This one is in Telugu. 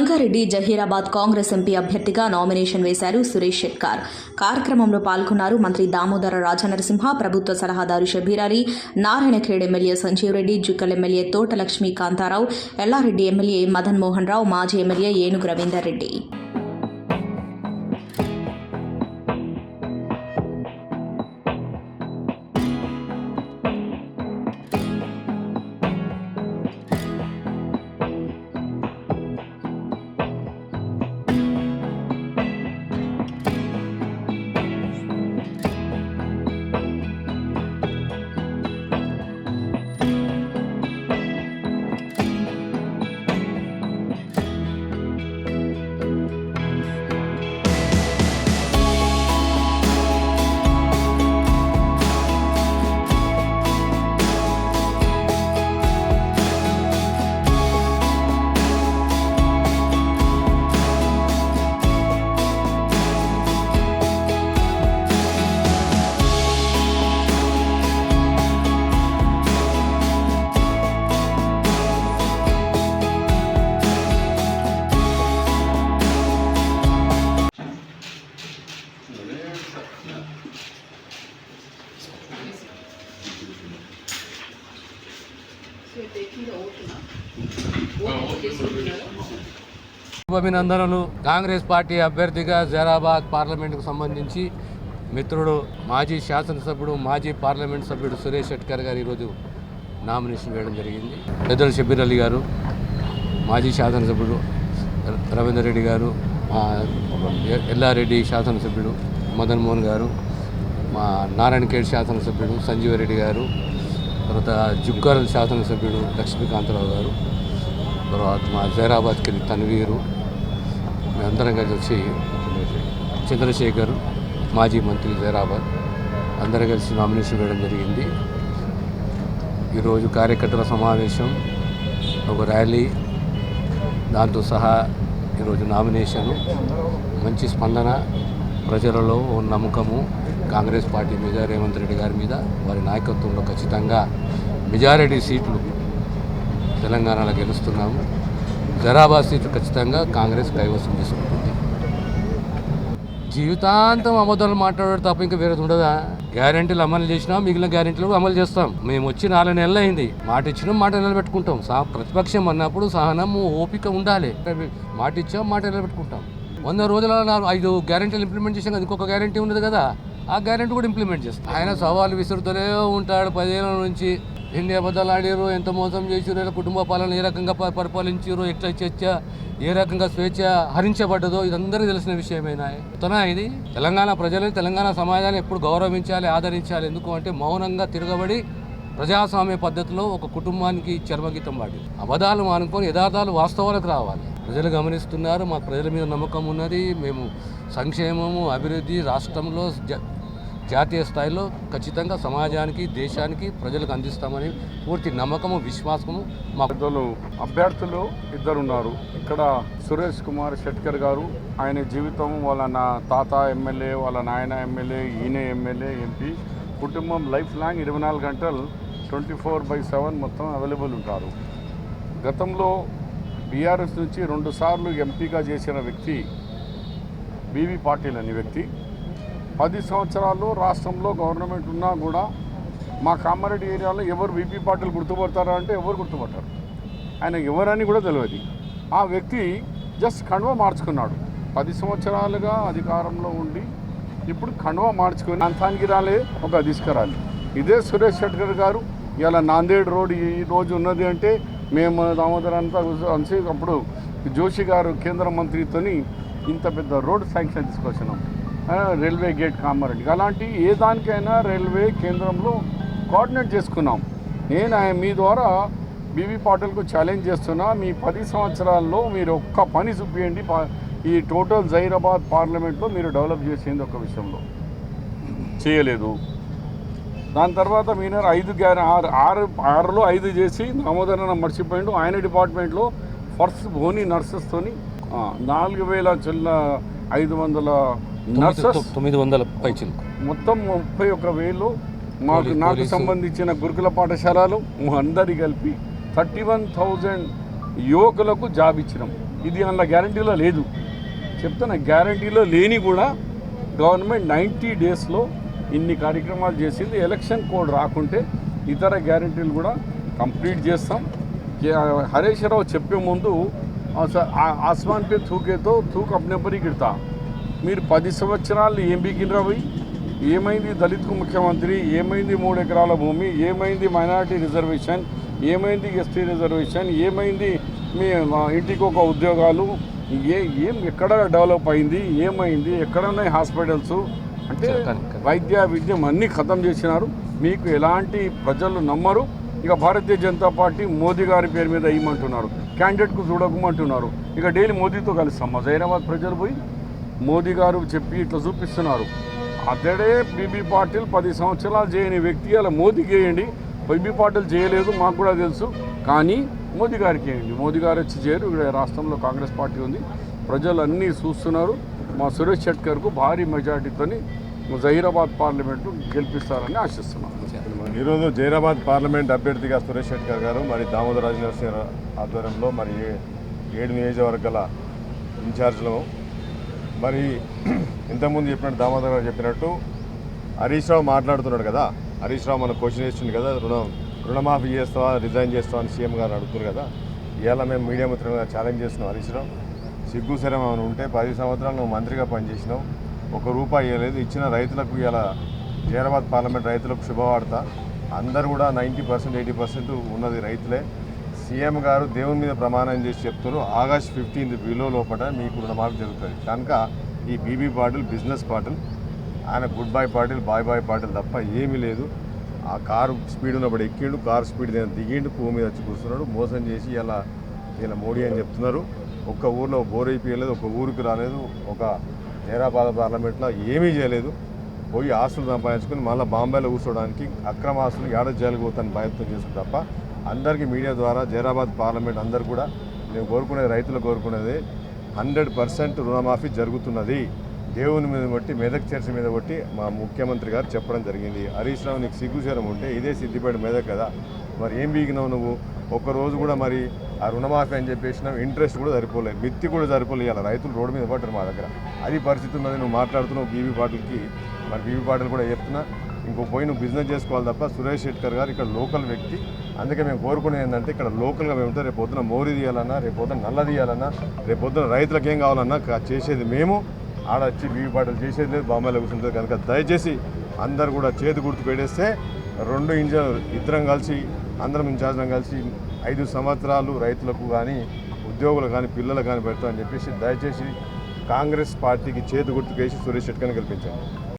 సంగారెడ్డి జహీరాబాద్ కాంగ్రెస్ ఎంపీ అభ్యర్థిగా నామినేషన్ వేశారు సురేష్ షెట్కార్ కార్యక్రమంలో పాల్గొన్నారు మంత్రి దామోదర రాజనరసింహ ప్రభుత్వ సలహాదారు Shabbir Ali Narayankhed MLA Sanjeev Reddy Jukkal MLA Thota Lakshmi Kantharao Yellareddy MLA Madan Mohan Rao మాజీ ఎమ్మెల్యే ఏనుగు రవీందర్ రెడ్డి. అభినందనలు కాంగ్రెస్ పార్టీ అభ్యర్థిగా జరాబాద్ పార్లమెంటుకు సంబంధించి మిత్రుడు మాజీ శాసనసభ్యుడు మాజీ పార్లమెంట్ సభ్యుడు సురేష్ షెట్కర్ గారు ఈరోజు నామినేషన్ వేయడం జరిగింది. పెద్దలు షబీర్ అలీ గారు మాజీ శాసనసభ్యుడు రవీందర్ రెడ్డి గారు ఎల్లారెడ్డి శాసనసభ్యుడు మదన్ మోహన్ గారు మా నారాయణఖేడ్ శాసనసభ్యుడు సంజీవ రెడ్డి గారు తర్వాత జుక్కల్ శాసనసభ్యుడు లక్ష్మీకాంతరావు గారు తర్వాత మా జైరాబాద్కి వెళ్ళి తన్వీరు మేమందరం కలిసి వచ్చి చంద్రశేఖర్ మాజీ మంత్రి జైరాబాద్ అందరం కలిసి నామినేషన్ వేయడం జరిగింది. ఈరోజు కార్యకర్తల సమావేశం ఒక ర్యాలీ దాంతో సహా ఈరోజు నామినేషను. మంచి స్పందన ప్రజలలో నమ్మకము కాంగ్రెస్ పార్టీ మీద రేవంత్ రెడ్డి గారి మీద వారి నాయకత్వంలో ఖచ్చితంగా మెజారిటీ సీట్లు తెలంగాణలో గెలుస్తున్నాము. జరాబాద్ సీట్లు ఖచ్చితంగా కాంగ్రెస్ కైవసం చేసుకుంటుంది. జీవితాంతం అబద్ధాలు మాట్లాడడం తప్ప ఇంకా వేరేది ఉండదా? గ్యారెంటీలు అమలు చేసినా మిగిలిన గ్యారెంటీలు అమలు చేస్తాం. మేము వచ్చి నాలుగు నెలలు అయింది. మాట ఇచ్చినాం మాట నిలబెట్టుకుంటాం. సా ప్రతిపక్షం అన్నప్పుడు సహనము ఓపిక ఉండాలి. మాట ఇచ్చాం మాట నిలబెట్టుకుంటాం. వంద రోజుల ఐదు గ్యారెంటీలు ఇంప్లిమెంట్ చేసాం కదా ఇంకొక గ్యారెంటీ ఉన్నది కదా. ఆ గ్యారెంటీ కూడా ఇంప్లిమెంట్ చేస్తాం. ఆయన సవాలు విసురుతూనే ఉంటాడు పదేళ్ళ నుంచి. ఎన్ని అబద్ధాలు ఆడారు ఎంత మోసం చేసారు ఇలా కుటుంబ పాలన ఏ రకంగా ప- పరిపాలించారు ఎట్లా చర్చ ఏ రకంగా స్వేచ్ఛ హరించబడ్డదో ఇదందరికీ తెలిసిన విషయమేనా తన ఇది తెలంగాణ ప్రజలని తెలంగాణ సమాజాన్ని ఎప్పుడు గౌరవించాలి ఆదరించాలి ఎందుకు అంటే మౌనంగా తిరగబడి ప్రజాస్వామ్య పద్ధతిలో ఒక కుటుంబానికి చర్మగీతం వాడి అబద్ధాలు మానుకొని యథార్థాలు వాస్తవాలకు రావాలి. ప్రజలు గమనిస్తున్నారు మా ప్రజల మీద నమ్మకం ఉన్నది మేము సంక్షేమము అభివృద్ధి రాష్ట్రంలో జాతీయ స్థాయిలో ఖచ్చితంగా సమాజానికి దేశానికి ప్రజలకు అందిస్తామని పూర్తి నమ్మకము విశ్వాసము మా పెద్దలు అభ్యర్థులు ఇద్దరున్నారు. ఇక్కడ సురేష్ కుమార్ షెట్కర్ గారు ఆయన జీవితం వాళ్ళ నా తాత ఎమ్మెల్యే వాళ్ళ నాయన ఎమ్మెల్యే ఈయన ఎమ్మెల్యే ఎంపీ. కుటుంబం లైఫ్ లాంగ్ ఇరవై నాలుగు గంటలు ట్వంటీ ఫోర్ బై సెవెన్ మొత్తం అవైలబుల్ ఉంటారు. గతంలో బీఆర్ఎస్ నుంచి రెండుసార్లు ఎంపీగా చేసిన వ్యక్తి బీవీ పాటిల్ అనే వ్యక్తి. పది సంవత్సరాలు రాష్ట్రంలో గవర్నమెంట్ ఉన్నా కూడా మా కామారెడ్డి ఏరియాలో ఎవరు బీపీ పార్టీలు గుర్తుపడతారా అంటే ఎవరు గుర్తుపడతారు? ఆయన ఎవరని కూడా తెలియదు ఆ వ్యక్తి జస్ట్ కండువా మార్చుకున్నాడు. పది సంవత్సరాలుగా అధికారంలో ఉండి ఇప్పుడు కండువా మార్చుకొని అంతానికి రాలే ఒక తీసుకురాలి. ఇదే సురేష్ షెట్కర్ గారు ఇలా నాందేడ్ రోడ్ ఈ రోజు ఉన్నది అంటే మేము దామోదర్ అంతా అప్పుడు జోషి గారు కేంద్ర మంత్రితోని ఇంత పెద్ద రోడ్ శాంక్షన్ తీసుకొచ్చినాం. రైల్వే గేట్ కామారెడ్డి అలాంటి ఏ దానికైనా రైల్వే కేంద్రంలో కోఆర్డినేట్ చేసుకున్నాం. నేను ఆయన మీ ద్వారా బీబీ పాటిల్కు ఛాలెంజ్ చేస్తున్నా. మీ పది సంవత్సరాల్లో మీరు ఒక్క పని చూపించండి ఈ టోటల్ జైరాబాద్ పార్లమెంట్లో మీరు డెవలప్ చేసేది ఒక విషయంలో. చేయలేదు. దాని తర్వాత మీనర్ ఐదు గ్యార ఆరు ఆరు ఆరులో ఐదు చేసి దామోదరన్న మర్చిపోయిండు. ఆయన డిపార్ట్మెంట్లో ఫస్ట్ ఓనీ నర్సెస్తోని నాలుగు వేల చిల్ల ఐదు వందల నర్సెస్ తొమ్మిది వందల పైచిలు మొత్తం ముప్పై ఒక్క వేలు మాకు పోలీ- నాకు పోలీసు. సంబంధించిన గురుకుల పాఠశాలలు మా అందరి కలిపి థర్టీ వన్ థౌజండ్ యువకులకు జాబ్ ఇచ్చినాం ఇది అందులో గ్యారంటీలో లేదు చెప్తున్నా గ్యారంటీలో లేని కూడా గవర్నమెంట్ నైంటీ డేస్లో ఇన్ని కార్యక్రమాలు చేసింది ఎలక్షన్ కోడ్ రాకుంటే ఇతర గ్యారంటీలు కూడా కంప్లీట్ చేస్తాం ये- हरीश राव చెప్పే ముందు అస- ఆ- ఆస్మాన్ పే తూకేతో తూక్ అప్నే పరి గిడతా మీరు పది సంవత్సరాలు ఏం బీకినరా పోయి ఏమైంది దళిత్కు ముఖ్యమంత్రి? ఏమైంది మూడు ఎకరాల భూమి? ఏమైంది మైనారిటీ రిజర్వేషన్? ఏమైంది ఎస్టీ రిజర్వేషన్? ఏమైంది మీ ఇంటికి ఒక ఉద్యోగాలు? ఏ ఏం ఎక్కడ డెవలప్ అయింది? ఏమైంది? ఎక్కడ ఉన్నాయి హాస్పిటల్స్? అంటే వైద్య విద్యం అన్నీ ఖతం చేసినారు. మీకు ఎలాంటి ప్రజలు నమ్మరు. ఇక భారతీయ జనతా పార్టీ మోదీ గారి పేరు మీద వేయమంటున్నారు క్యాండిడేట్కు చూడకమంటున్నారు. ఇక డైలీ మోదీతో కలుస్తాం మా జైరాబాద్ ప్రజలు పోయి మోదీ గారు చెప్పి ఇట్లా చూపిస్తున్నారు. అతడే బీబీ పాటిల్ పది సంవత్సరాలు చేయని వ్యక్తి అలా మోదీకి వేయండి. బీబీ పాటిల్ చేయలేదు మాకు కూడా తెలుసు. కానీ మోదీ గారికి వేయండి. మోదీ గారు వచ్చి చేయరు. ఇక్కడ రాష్ట్రంలో కాంగ్రెస్ పార్టీ ఉంది. ప్రజలు అన్నీ చూస్తున్నారు. మా సురేష్ షెట్కర్కు భారీ మెజార్టీతోని జహీరాబాద్ పార్లమెంటు గెలిపిస్తారని ఆశిస్తున్నాను ఈరోజు జైరాబాద్ పార్లమెంట్ అభ్యర్థిగా సురేష్ షెట్కర్ గారు మరి దామోదర రాజనరసింహ ఆధ్వర్యంలో మరి ఏడు నియోజకవర్గాల ఇన్ఛార్జ్లు మరి ఇంతకుముందు చెప్పినట్టు దామోదర్ గారు చెప్పినట్టు హరీష్ రావు మాట్లాడుతున్నాడు కదా. హరీష్ రావు మన క్వశ్చన్ ఇస్తుంది కదా రుణం రుణమాఫీ చేస్తావా రిజైన్ చేస్తావా అని సీఎం గారు అడుగుతున్నారు కదా. ఇవాళ మేము మీడియా మిత్రులుగా ఛాలెంజ్ చేస్తున్నాం హరీష్ రావు. సిగ్గు శరం ఉంటే పది సంవత్సరాలు నువ్వు మంత్రిగా పనిచేసినావు. ఒక రూపాయి ఇవ్వలేదు. ఇచ్చిన రైతులకు ఇలా జైరాబాద్ పార్లమెంట్ రైతులకు శుభవార్త. అందరూ కూడా నైంటీ పర్సెంట్ ఎయిటీ పర్సెంట్ ఉన్నది రైతులే. సీఎం గారు దేవుని మీద ప్రమాణం చేసి చెప్తారు ఆగస్ట్ ఫిఫ్టీన్త్ బిలో లోపల మీకు రుణమాఫీ జరుగుతుంది. కనుక ఈ బీబీ పాటిల్ బిజినెస్ పాటిల్ ఆయన good boy Patil boy boy Patil తప్ప ఏమీ లేదు. ఆ కారు స్పీడ్ ఉన్నప్పుడు ఎక్కిండు కారు స్పీడ్ దగ్గర దిగిండు పువ్వు మీద వచ్చి కూర్చున్నాడు. మోసం చేసి ఇలా ఇలా మోడీ అని చెప్తున్నారు. ఒక్క ఊర్లో బోర్ అయిపోయలేదు ఒక ఊరికి రాలేదు ఒక హైదరాబాద్ పార్లమెంట్లో ఏమీ చేయలేదు. పోయి ఆస్తులు సంపాదించుకుని మళ్ళీ బాంబేలో కూర్చోడానికి అక్రమ ఆస్తులు ఏడ జైలుకు పోతాను ప్రయత్నం చేస్తుంది తప్ప అందరికీ మీడియా ద్వారా జైరాబాద్ పార్లమెంట్ అందరు కూడా మేము కోరుకునేది రైతులు కోరుకునేది హండ్రెడ్ పర్సెంట్ రుణమాఫీ జరుగుతున్నది. దేవుని మీద బట్టి మెదక్ చర్చ మీద బట్టి మా ముఖ్యమంత్రి గారు చెప్పడం జరిగింది. హరీష్ రావు నీకు సిగ్గుచేరం ఉంటే ఇదే సిద్దిపేట మెదక్ కదా. మరి ఏం బీగినావు నువ్వు? ఒక్క రోజు కూడా మరి ఆ రుణమాఫీ అని చెప్పేసినాం ఇంట్రెస్ట్ కూడా సరిపోలేదు మిత్తి కూడా సరిపోలేదు రైతులు రోడ్డు మీద పడ్డారు మా దగ్గర. అది పరిస్థితి ఉన్నది నువ్వు మాట్లాడుతున్నావు బీబీ పాటిల్కి. మరి బీబీ పాటిల్ కూడా చెప్తున్నా ఇంకో పోయి నువ్వు బిజినెస్ చేసుకోవాలి తప్ప సురేష్ శెట్కర్ గారు ఇక్కడ లోకల్ వ్యక్తి అందుకే మేము కోరుకునేది ఏంటంటే ఇక్కడ లోకల్గా మేము ఉంటే రేపు పొద్దున మోరీ తీయాలన్నా రేపు పొద్దున నల్ల తీయాలన్నా రేపు పొద్దున రైతులకు ఏం కావాలన్నా చేసేది మేము. ఆడ వచ్చి బీవీ పాటలు చేసేది లేదు బాంబేలో కూర్చుంటుంది. కనుక దయచేసి అందరు కూడా చేతి గుర్తు పెట్టేస్తే రెండు ఇంజన్ ఇద్దరం కలిసి అందరం ఇన్ఛార్జ్లం కలిసి ఐదు సంవత్సరాలు రైతులకు కానీ ఉద్యోగులకు కానీ పిల్లలకు కానీ పెడతామని చెప్పేసి దయచేసి కాంగ్రెస్ పార్టీకి చేతి గుర్తుకేసి సురేష్ షెట్కర్ని గెలిపించాను